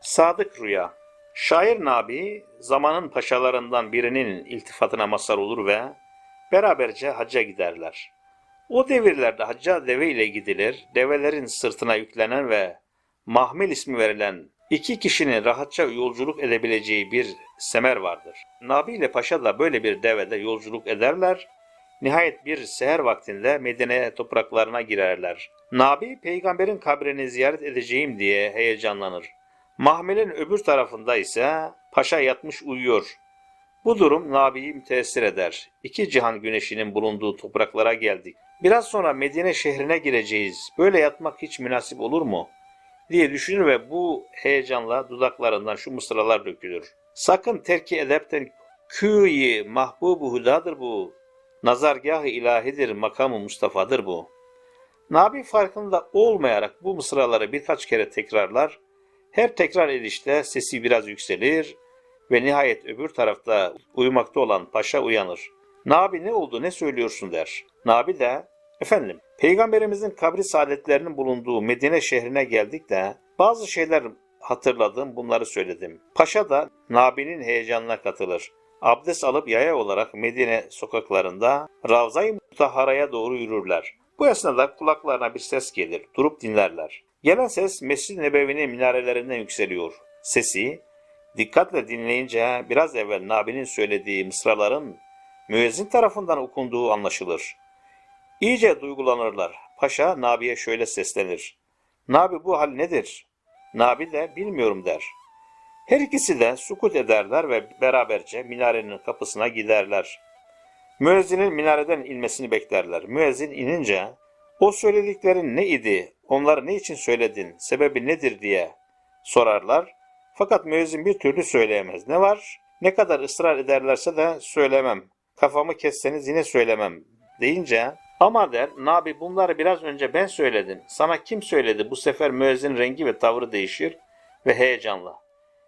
Sadık Rüya Şair Nabi zamanın paşalarından birinin iltifatına mazhar olur ve beraberce hacca giderler. O devirlerde hacca deve ile gidilir, develerin sırtına yüklenen ve mahmil ismi verilen iki kişinin rahatça yolculuk edebileceği bir semer vardır. Nabi ile paşa da böyle bir devede yolculuk ederler. Nihayet bir seher vaktinde Medine topraklarına girerler. Nabi peygamberin kabrini ziyaret edeceğim diye heyecanlanır. Mahmelin öbür tarafında ise paşa yatmış uyuyor. Bu durum Nabi'yi müteessir eder. İki cihan güneşinin bulunduğu topraklara geldik. Biraz sonra Medine şehrine gireceğiz. Böyle yatmak hiç münasip olur mu? diye düşünür ve bu heyecanla dudaklarından şu mısralar dökülür. Sakın terki edepten küyi mahbubu hudadır bu. Nazargah-ı ilahidir, makamı Mustafa'dır bu. Nabi farkında olmayarak bu mısraları birkaç kere tekrarlar. Her tekrar edişte sesi biraz yükselir ve nihayet öbür tarafta uyumakta olan paşa uyanır. Nabi ne oldu ne söylüyorsun der. Nabi de efendim peygamberimizin kabri saadetlerinin bulunduğu Medine şehrine geldik de bazı şeyler hatırladım bunları söyledim. Paşa da Nabi'nin heyecanına katılır. Abdest alıp yaya olarak Medine sokaklarında Ravza-i Mutahara'ya doğru yürürler. Bu esnada kulaklarına bir ses gelir. Durup dinlerler. Gelen ses Mescid-i Nebevi'nin minarelerinden yükseliyor. Sesi dikkatle dinleyince biraz evvel Nabi'nin söylediği mısraların müezzin tarafından okunduğu anlaşılır. İyice duygulanırlar. Paşa Nabi'ye şöyle seslenir. Nabi bu hal nedir? Nabi de bilmiyorum der. Her ikisi de sukut ederler ve beraberce minarenin kapısına giderler. Müezzinin minareden inmesini beklerler. Müezzin inince o söylediklerin ne idi, onları ne için söyledin, sebebi nedir diye sorarlar. Fakat müezzin bir türlü söyleyemez. Ne var? Ne kadar ısrar ederlerse de söylemem. Kafamı kesseniz yine söylemem deyince ama der Nabi bunları biraz önce ben söyledim. Sana kim söyledi? Bu sefer müezzin rengi ve tavrı değişir ve heyecanla.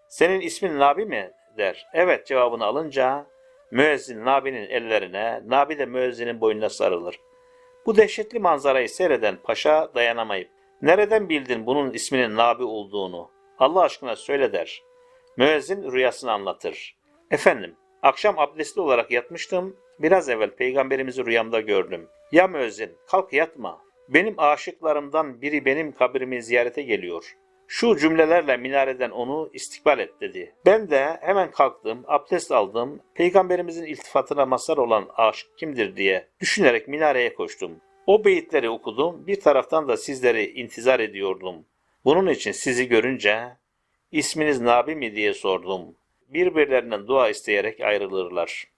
Senin ismin Nabi mi? der. Evet cevabını alınca müezzin Nabi'nin ellerine, Nabi de müezzinin boynuna sarılır. Bu dehşetli manzarayı seyreden paşa dayanamayıp nereden bildin bunun isminin Nabi olduğunu? Allah aşkına söyle der. Müezzin rüyasını anlatır. Efendim, akşam abdestli olarak yatmıştım. Biraz evvel peygamberimizi rüyamda gördüm. Ya müezzin, kalk yatma. Benim aşıklarımdan biri benim kabrimi ziyarete geliyor. Şu cümlelerle minareden onu istikbal et dedi. Ben de hemen kalktım, abdest aldım. Peygamberimizin iltifatına mazhar olan aşık kimdir diye düşünerek minareye koştum. O beyitleri okudum. Bir taraftan da sizleri intizar ediyordum. Bunun için sizi görünce isminiz Nabi mi diye sordum. Birbirlerinden dua isteyerek ayrılırlar.